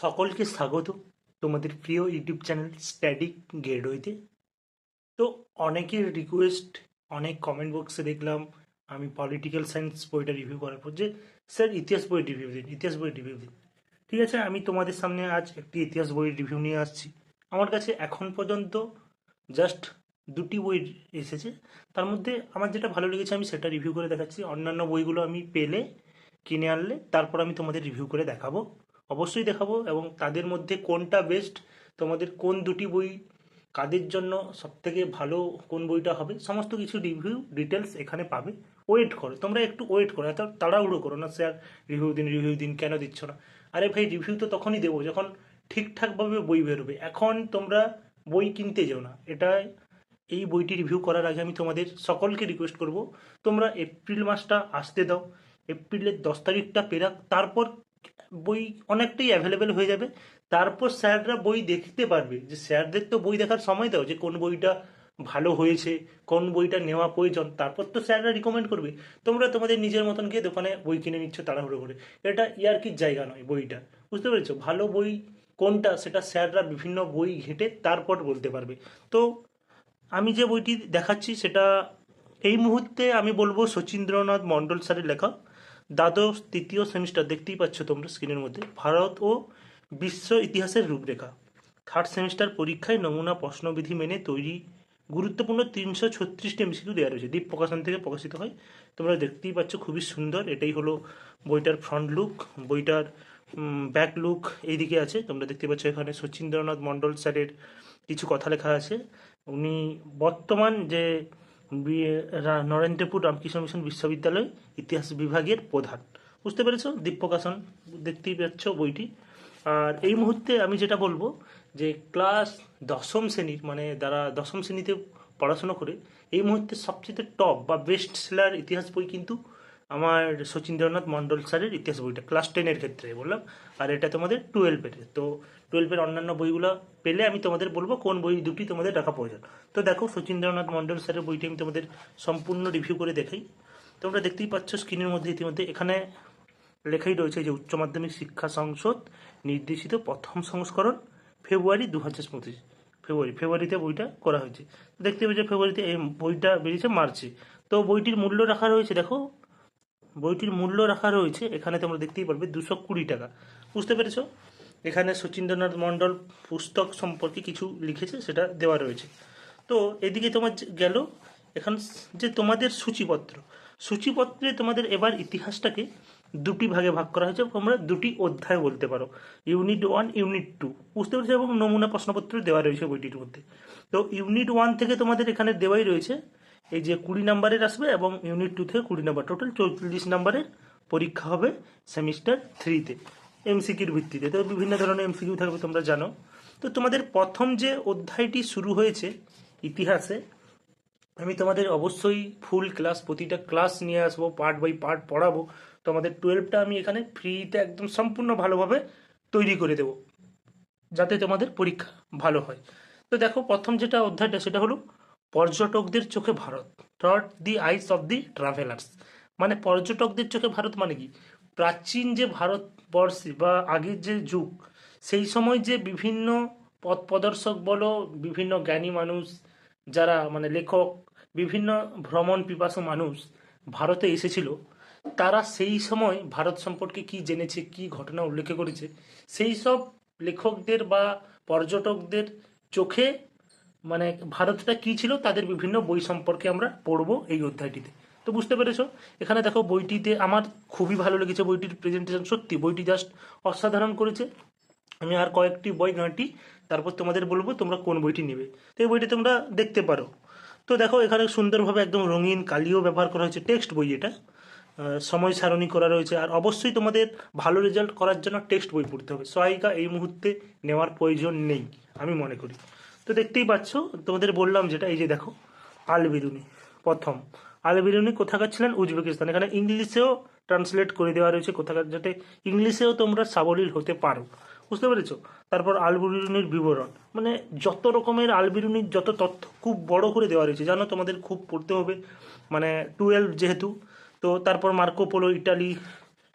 সকলকে স্বাগত তোমাদের প্রিয় ইউটিউব চ্যানেল স্ট্যাটিক গেটওয়েতে তো অনেকের রিকোয়েস্ট অনেক কমেন্ট বক্সে দেখলাম, আমি পলিটিক্যাল সায়েন্স বইটা রিভিউ করার পর যে স্যার ইতিহাস বই রিভিউ দিন, ইতিহাস বই রিভিউ দিন। ঠিক আছে, আমি তোমাদের সামনে আজ একটি ইতিহাস বইয়ের রিভিউ নিয়ে আসছি। আমার কাছে এখন পর্যন্ত জাস্ট দুটি বই এসেছে। তার মধ্যে আমার যেটা ভালো লেগেছে, আমি সেটা রিভিউ করে দেখাচ্ছি। অন্যান্য বইগুলো আমি পেলে, কিনে আনলে, তারপর আমি তোমাদের রিভিউ করে দেখাবো। অবশ্যই দেখাবো এবং তাদের মধ্যে কোনটা বেস্ট তোমাদের কোন দুটি বই কাদের জন্য সবথেকে ভালো, কোন বইটা হবে, সমস্ত কিছু রিভিউ ডিটেলস এখানে পাবে। ওয়েট করো, তোমরা একটু ওয়েট করো, এত তাড়াহুড়ো করো না স্যার রিভিউ দিন রিভিউ দিন, কেন দিচ্ছ না? আরে ভাই রিভিউ তো তখনই দেবো যখন ঠিকঠাকভাবে বই বেরোবে। এখন তোমরা বই কিনতে যেও না, এটা এই বইটি রিভিউ করার আগে আমি তোমাদের সকলকে রিকোয়েস্ট করব, তোমরা এপ্রিল মাসটা আসতে দাও, এপ্রিলের দশ তারিখটা পেরাক, তারপর বই অনেকটাই অ্যাভেলেবেল হয়ে যাবে। তারপর স্যাররা বই দেখতে পারবে যে স্যারদের তো বই দেখার সময় দাও যে কোন বইটা ভালো হয়েছে, কোন বইটা নেওয়া প্রয়োজন। তারপর তো স্যাররা রিকমেন্ড করবে, তোমরা তোমাদের নিজের মতন গিয়ে দোকানে বই কিনে নিচ্ছ তাড়াহুড়ো করে। এটা ইয়ার্কির জায়গা নয় বইটা, বুঝতে পেরেছ? ভালো বই কোনটা সেটা স্যাররা বিভিন্ন বই ঘেটে তারপর বলতে পারবে। তো আমি যে বইটি দেখাচ্ছি সেটা এই মুহূর্তে আমি বলব শচীন্দ্রনাথ মণ্ডল স্যারের লেখা। দ্বাদশ, তৃতীয় সেমিস্টার দেখতেই পাচ্ছ তোমরা স্ক্রিনের মধ্যে। ভারত ও বিশ্ব ইতিহাসের রূপরেখা। থার্ড সেমিস্টার পরীক্ষায় নমুনা প্রশ্নবিধি মেনে তৈরি গুরুত্বপূর্ণ তিনশো ছত্রিশটি এমসিকিউ দেওয়া রয়েছে। দ্বীপ প্রকাশন থেকে প্রকাশিত হয়। তোমরা দেখতেই পাচ্ছ খুবই সুন্দর। এটাই হলো বইটার ফ্রন্ট লুক বইটার ব্যাক লুক এইদিকে আছে। তোমরা দেখতে পাচ্ছ এখানে শচীন্দ্রনাথ মণ্ডল স্যারের কিছু কথা লেখা আছে। উনি বর্তমান যে নরেন্দ্রপুর রামকৃষ্ণ মিশন বিশ্ববিদ্যালয় ইতিহাস বিভাগের প্রধান। বুঝতে পেরেছ? দীপ প্রকাশন দেখতেই পাচ্ছ বইটি। আর এই মুহূর্তে আমি যেটা বলব যে ক্লাস দশম শ্রেণির মানে যারা দশম শ্রেণীতে পড়াশোনা করে, এই মুহূর্তে সবচেয়ে টপ বা বেস্ট সেলার ইতিহাস বই কিন্তু আমার শচীন্দ্রনাথ মণ্ডল স্যারের ইতিহাস বইটা, ক্লাস টেনের ক্ষেত্রে বললাম। আর এটা তোমাদের টুয়েলভের তো টুয়েলভের অন্যান্য বইগুলো পেলে আমি তোমাদের বলব কোন বই দুটি তোমাদের রাখা প্রয়োজন। তো দেখো শচীন্দ্রনাথ মণ্ডল স্যারের বইটি আমি তোমাদের সম্পূর্ণ রিভিউ করে দেখাই। তোমরা দেখতেই পাচ্ছ স্ক্রিনের মধ্যে ইতিমধ্যে এখানে লেখাই রয়েছে যে উচ্চ মাধ্যমিক শিক্ষা সংসদ নির্দেশিত প্রথম সংস্করণ ফেব্রুয়ারি দু হাজার পঁচিশ। ফেব্রুয়ারি, ফেব্রুয়ারিতে বইটা করা হয়েছে। দেখতে পাচ্ছ ফেব্রুয়ারিতে এই বইটা বেরিয়েছে মার্চে। তো বইটির মূল্য রাখা রয়েছে, দেখো। বইটির মূল্য রাখা রয়েছে, এখানে তোমরা দেখতেই পারবে দুশো কুড়ি টাকা। বুঝতে পেরেছ? এখানে শচীন্দ্রনাথ মণ্ডল পুস্তক সম্পর্কে কিছু লিখেছে, সেটা দেওয়া রয়েছে। তো এদিকে তোমার গেল, এখন যে তোমাদের সূচিপত্র। সূচিপত্রে তোমাদের এবার ইতিহাসটাকে দুটি ভাগে ভাগ করা হয়েছে তোমরা দুটি অধ্যায় বলতে পারো। Unit one, unit two. বুঝতে পেরেছ? এবং নমুনা প্রশ্নপত্র দেওয়া রয়েছে বইটির মধ্যে। তো ইউনিট ওয়ান থেকে তোমাদের এখানে দেওয়াই রয়েছে, এই যে কুড়ি নাম্বারের আসবে, এবং ইউনিট টু থেকে কুড়ি নাম্বার। টোটাল চৌচল্লিশ নাম্বারের পরীক্ষা হবে সেমিস্টার থ্রিতে। এমসিকিউর ভিত্তিতে। তো বিভিন্ন ধরনের এমসিকিউ থাকবে তোমরা জানো। তো তোমাদের প্রথম যে অধ্যায়টি শুরু হয়েছে ইতিহাসে, আমি তোমাদের অবশ্যই ফুল ক্লাস প্রতিটা ক্লাস নিয়ে আসব পার্ট বাই পার্ট পড়াবো। তোমাদের টুয়েলভটা আমি এখানে ফ্রিতে একদম সম্পূর্ণ ভালোভাবে তৈরি করে দেবো, যাতে তোমাদের পরীক্ষা ভালো হয়। তো দেখো, প্রথম যেটা অধ্যায়টা, সেটা হলো পর্যটকদের চোখে Bharat through the eyes of the travellers মানে পর্যটকদের চোখে ভারত মানে কি? প্রাচীন যে ভারতবর্ষে বা আগের যে যুগ, সেই সময় যে বিভিন্ন পথ প্রদর্শক বলো, বিভিন্ন জ্ঞানী মানুষ যারা মানে লেখক, বিভিন্ন ভ্রমণ পিপাসু মানুষ ভারতে এসেছিল, তারা সেই সময় ভারত সম্পর্কে কি জেনেছে, কি ঘটনা উল্লেখ করেছে, সেই সব লেখকদের বা পর্যটকদের চোখে মানে ভারতটা কি ছিল, তাদের বিভিন্ন বই সম্পর্কে আমরা পড়ব এই অধ্যায়টিতে। তো বুঝতে পেরেছ? এখানে দেখো বইটিতে আমার খুবই ভালো লেগেছে বইটির প্রেজেন্টেশন সত্যি, বইটি জাস্ট অসাধারণ করেছে। আমি আর কয়েকটি বই ঘাঁটি তারপর তোমাদের বলব তোমরা কোন বইটি নেবে। তো এই বইটি তোমরা দেখতে পারো। তো দেখো, এখানে সুন্দরভাবে একদম রঙিন কালিও ব্যবহার করা হয়েছে। টেক্সট বই এটা। সময় সারণী করা রয়েছে। আর অবশ্যই তোমাদের ভালো রেজাল্ট করার জন্য টেক্সট বই পড়তে হবে। সহায়িকা এই মুহূর্তে নেওয়ার প্রয়োজন নেই, আমি মনে করি। তো দেখতেই পাচ্ছ, তোমাদের বললাম যেটা, এই যে দেখো আল বিরুনি প্রথম। আল বিরুনি কোথাকার ছিলেন? উজবেকিস্তান। এখানে ইংলিশেও ট্রান্সলেট করে দেওয়া রয়েছে কোথাকার, যাতে ইংলিশেও তোমরা সাবলীল হতে পারো। বুঝতে পেরেছ? তারপর আলবিরুনির বিবরণ। মানে যত রকমের আলবিরুনির যত তথ্য খুব বড় করে দেওয়া রয়েছে। জানো, তোমাদের খুব পড়তে হবে। মানে টুয়েলভ যেহেতু, তো তারপর মার্কো পোলো, ইটালি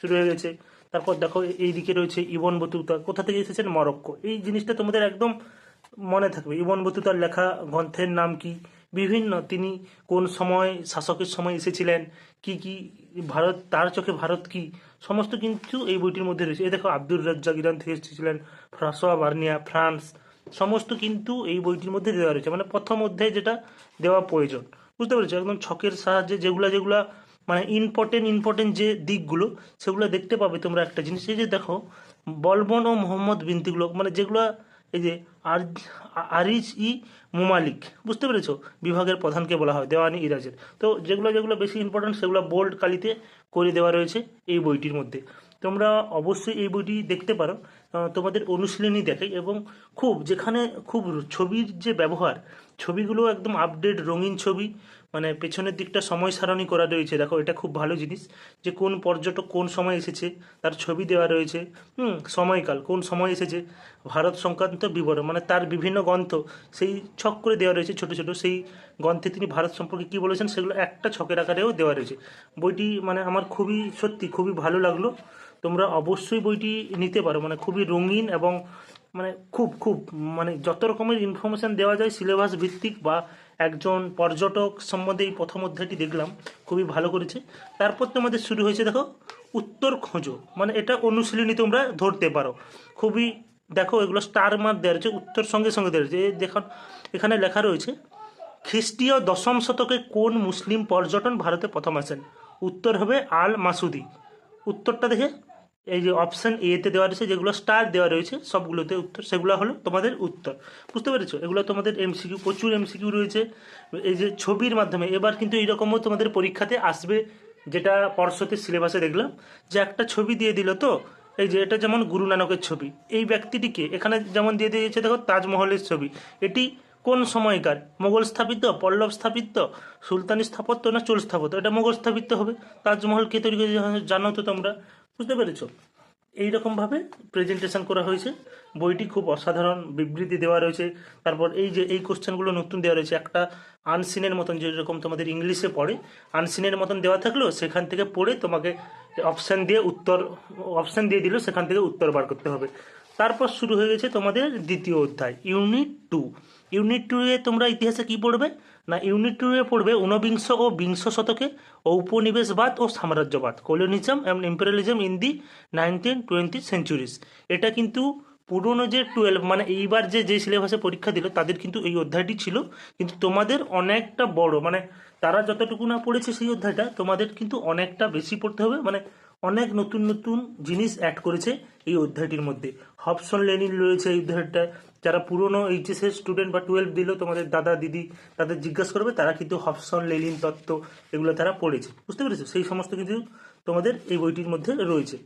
শুরু হয়ে গেছে। তারপর দেখো এই দিকে রয়েছে ইবন বতুতা। কোথা থেকে এসেছেন? মরক্কো। এই জিনিসটা তোমাদের একদম মনে থাকবে। ইবন বতুতার লেখা গ্রন্থের নাম কি? বিভিন্ন, তিনি কোন সময়, শাসকের সময় এসেছিলেন, কি কি, ভারত, তার চোখে ভারত কি, সমস্ত কিন্তু এই বইটির মধ্যে রয়েছে। এই দেখো, আব্দুর রাজ্জাক ইরান থেকে এসেছিলেন, ফ্রাসোয়া বার্নিয়া, ফ্রান্স, সমস্ত কিন্তু এই বইটির মধ্যে দেওয়া রয়েছে। মানে প্রথম অধ্যায়ে যেটা দেওয়া প্রয়োজন। বুঝতে পেরেছ? একদম ছকের সাহায্যে যেগুলা যেগুলা মানে ইম্পর্টেন্ট ইম্পর্টেন্ট যে দিকগুলো, সেগুলো দেখতে পাবে তোমরা একটা জিনিস। এই যে দেখো, বলবন ও মোহাম্মদ বিনতিগুলো মানে যেগুলো এই যে আর, আরিজ ই মুমালিক, বুঝতে পেরেছ? বিভাগের প্রধানকে বলা হয়, দেওয়ানি ইরাজের। তো যেগুলো যেগুলো বেশি ইম্পর্টেন্ট সেগুলো বোল্ড কালিতে করে দেওয়া রয়েছে এই বইটির মধ্যে। তোমরা অবশ্যই এই বইটি দেখতে পারো। তোমাদের অনুশীলনী দেখে এবং খুব, যেখানে খুব ছবির যে ব্যবহার, ছবিগুলো একদম আপডেট রঙিন ছবি মানে পেছনের দিকটা সময় সারণী করা রয়েছে। দেখো, এটা খুব ভালো জিনিস যে কোন পর্যটক কোন সময় এসেছে, তার ছবি দেওয়া রয়েছে, হুম, সময়কাল, কোন সময় এসেছে, ভারত সংক্রান্ত বিবরণ মানে তার বিভিন্ন গ্রন্থ, সেই ছক করে দেওয়া রয়েছে ছোট ছোট, সেই গ্রন্থে তিনি ভারত সম্পর্কে কী বলেছেন, সেগুলো একটা ছকের আকারেও দেওয়া রয়েছে। বইটি মানে আমার খুবই সত্যি খুবই ভালো লাগল। তোমরা অবশ্যই বইটি নিতে পারো। মানে খুবই রঙিন এবং মানে খুব খুব মানে যত রকমের ইনফরমেশন দেওয়া যায় সিলেবাস ভিত্তিক বা একজন পর্যটক সম্বন্ধে এই প্রথম অধ্যায়টি দেখলাম, খুবই ভালো করেছে। তারপর তোমাদের শুরু হয়েছে দেখো, উত্তর খোঁজো। মানে এটা অনুশীলনী তোমরা ধরতে পারো। খুবই দেখো, এগুলো স্টার মার্ক দেওয়া রয়েছে, উত্তর সঙ্গে সঙ্গে দেওয়া রয়েছে। দেখুন এখানে লেখা রয়েছে, খ্রিস্টীয় দশম শতকে কোন মুসলিম পর্যটন ভারতে প্রথম আসেন? উত্তর হবে আল মাসুদি উত্তরটা দেখে এই যে অপশন এতে দেওয়া রয়েছে, যেগুলো স্টার দেওয়া রয়েছে, সবগুলোতে উত্তর, সেগুলো হলো তোমাদের উত্তর। বুঝতে পেরেছ? এগুলো তোমাদের এমসিকিউ প্রচুর এমসিকিউ রয়েছে। এই যে ছবির মাধ্যমে, এবার কিন্তু এইরকমও তোমাদের পরীক্ষাতে আসবে, যেটা পর্ষদের সিলেবাসে দেখলাম, যে একটা ছবি দিয়ে দিল তো, এই যে এটা যেমন গুরু নানকের ছবি, এই ব্যক্তিটিকে এখানে যেমন দিয়ে দিয়েছে, দেখো তাজমহলের ছবি, এটি কোন সময়কার? মোগল স্থাপিত, পল্লব স্থাপিত, সুলতানি স্থাপত্য না চোল স্থাপত্য? এটা মোগল স্থাপিত হবে। তাজমহল কে তৈরি করেছে জানো তো তোমরা? বুঝতে পেরেছ? এইরকমভাবে প্রেজেন্টেশন করা হয়েছে। বইটি খুব অসাধারণ বিবৃতি দেওয়া রয়েছে। তারপর এই যে, এই কোশ্চেনগুলো নতুন দেওয়া রয়েছে, একটা আনসিনের মতন যেরকম তোমাদের ইংলিশে পড়ে আনসিনের মতন দেওয়া থাকলেও সেখান থেকে পড়ে তোমাকে অপশান দিয়ে উত্তর অপশান দিয়ে দিল সেখান থেকে উত্তর বার করতে হবে। তারপর শুরু হয়ে গেছে তোমাদের দ্বিতীয় অধ্যায়, ইউনিট টু। ইউনিট টু এ তোমরা ইতিহাসে কি পড়বে? না, ইউনিট টু এ পড়বে ঊনবিংশ ও বিংশ শতকে ঔপনিবেশবাদ ও সাম্রাজ্যবাদ colonialism and imperialism in the nineteen twenty centuries এটা কিন্তু পুরনো যে টুয়েলভ মানে এইবার যে যে সিলেবাসে পরীক্ষা দিল, তাদের কিন্তু এই অধ্যায়টি ছিল। কিন্তু তোমাদের অনেকটা বড় মানে তারা যতটুকু না পড়েছে সেই অধ্যায়টা, তোমাদের কিন্তু অনেকটা বেশি পড়তে হবে। মানে অনেক নতুন নতুন জিনিস অ্যাড করেছে এই অধ্যায়টির মধ্যে। হবসন লেনিন রয়েছে এই অধ্যায়টা যারা পুরনো এইচএসের স্টুডেন্ট বা টুয়েলভ দিল, তোমাদের দাদা, দিদি তাদের জিজ্ঞেস করবে, তারা কিন্তু হবসন লেনিন তত্ত্ব এগুলো তারা পড়েছে। বুঝতে পেরেছ? সেই সমস্ত কিন্তু তোমাদের এই বইটির মধ্যে রয়েছে।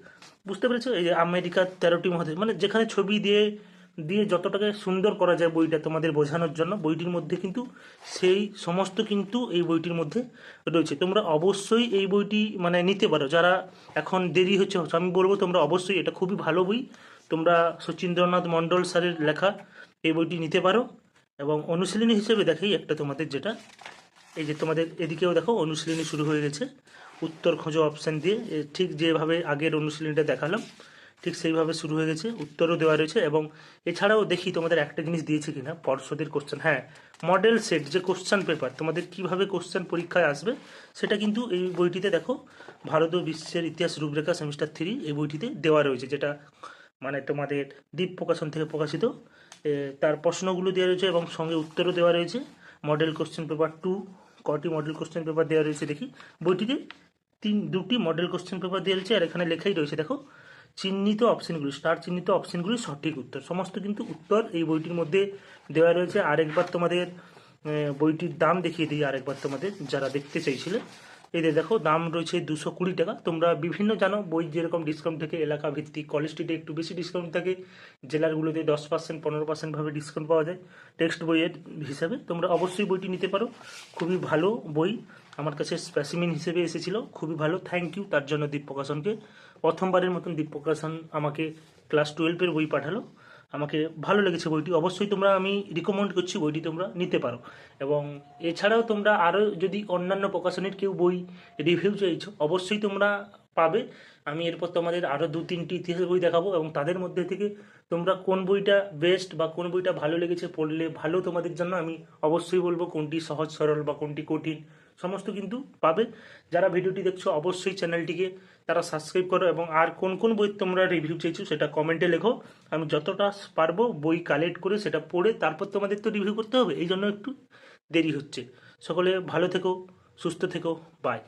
বুঝতে পেরেছ? এই যে আমেরিকার তেরোটি মহাদেশ মানে যেখানে ছবি দিয়ে দিয়ে যতটাকে সুন্দর করা যায় বইটা তোমাদের বোঝানোর জন্য, বইটির মধ্যে কিন্তু সেই সমস্ত কিন্তু এই বইটির মধ্যে রয়েছে। তোমরা অবশ্যই এই বইটি মানে নিতে পারো। যারা এখন দেরি হচ্ছে আমি বলব তোমরা অবশ্যই এটা খুবই ভালো বই। তোমরা শচীন্দ্রনাথ মণ্ডল স্যারের লেখা এই বইটি নিতে পারো। এবং অনুশীলনী হিসেবে দেখেই একটা তোমাদের যেটা, এই যে তোমাদের এদিকেও দেখো অনুশীলনী শুরু হয়ে গেছে। উত্তর খোঁজো অপশান দিয়ে ঠিক যেভাবে আগের অনুশীলনীটা দেখালাম। ঠিক সেইভাবে শুরু হয়ে গেছে, উত্তরও দেওয়া রয়েছে এবং এছাড়াও দেখি তোমাদের একটা জিনিস দিয়েছে কিনা, পর্ষদের কোশ্চেন হ্যাঁ মডেল সেট যে কোশ্চেন পেপার তোমাদের কীভাবে কোশ্চেন পরীক্ষায় আসবে, সেটা কিন্তু এই বইটিতে দেখো, ভারত ও বিশ্বের ইতিহাস রূপরেখা সেমিস্টার থ্রি এই বইটিতে দেওয়া রয়েছে, যেটা মানে তোমাদের দ্বীপ প্রকাশন থেকে প্রকাশিত। তার প্রশ্নগুলো দেওয়া রয়েছে এবং সঙ্গে উত্তরও দেওয়া রয়েছে। মডেল কোশ্চেন পেপার টু কটি মডেল কোশ্চেন পেপার দেওয়া রয়েছে দেখি। বইটিতে তিন, দুটি মডেল কোশ্চেন পেপার দেওয়া রয়েছে, আর এখানে লেখাই রয়েছে, দেখো। চিহ্নিত অপশনগুলি স্টার চিহ্নিত অপশনগুলি সঠিক উত্তর। সমস্ত কিন্তু উত্তর এই বইটির মধ্যে দেওয়া রয়েছে। আরেকবার তোমাদের বইটির দাম দেখিয়ে দিই আরেকবার তোমাদের, যারা দেখতে চাইছিলে। এই দেখো, দাম রয়েছে দুশো কুড়ি টাকা। তোমরা বিভিন্ন জানো, বই যেরকম ডিসকাউন্ট থেকে এলাকা ভিত্তিক কলেজ স্ট্রিটে একটু বেশি ডিসকাউন্ট থাকে জেলারগুলোতে দশ পার্সেন্ট পনেরো পার্সেন্ট ভাবে ডিসকাউন্ট পাওয়া যায় টেক্সট বইয়ের হিসাবে। তোমরা অবশ্যই বইটি নিতে পারো। খুবই ভালো বই। আমার কাছে স্পেসিমেন হিসেবে এসেছিল। খুবই ভালো। থ্যাংক ইউ তার জন্য দীপ প্রকাশনকে প্রথমবারের মতন দীপ প্রকাশন আমাকে ক্লাস টুয়েলভের বই পাঠালো। আমাকে ভালো লেগেছে বইটি। অবশ্যই তোমরা আমি রিকমেন্ড করছি বইটি তোমরা নিতে পারো। এবং এছাড়াও তোমরা আরও যদি অন্যান্য প্রকাশনীর কেউ বই রিভিউ চাইছো, অবশ্যই তোমরা পাবে। আমি এরপর তোমাদের আরও দু, তিনটি ইতিহাস বই দেখাবো এবং তাদের মধ্যে থেকে তোমরা কোন বইটা বেস্ট বা কোন বইটা ভালো লেগেছে পড়লে ভালো তোমাদের জন্য আমি অবশ্যই বলব কোনটি সহজ, সরল বা কোনটি কঠিন। সমস্ত কিন্তু পাবে। যারা ভিডিওটি দেখছ, অবশ্যই চ্যানেলটিকে তারা সাবস্ক্রাইব করো এবং আর কোন কোন বই তোমরা রিভিউ চাইছো সেটা কমেন্টে লেখো। আমি যতটা পারব বই কালেক্ট করে সেটা পড়ে তারপর তোমাদের তো রিভিউ করতে হবে। এই জন্য একটু দেরি হচ্ছে। সকলে ভালো থেকো, সুস্থ থেকো। বাই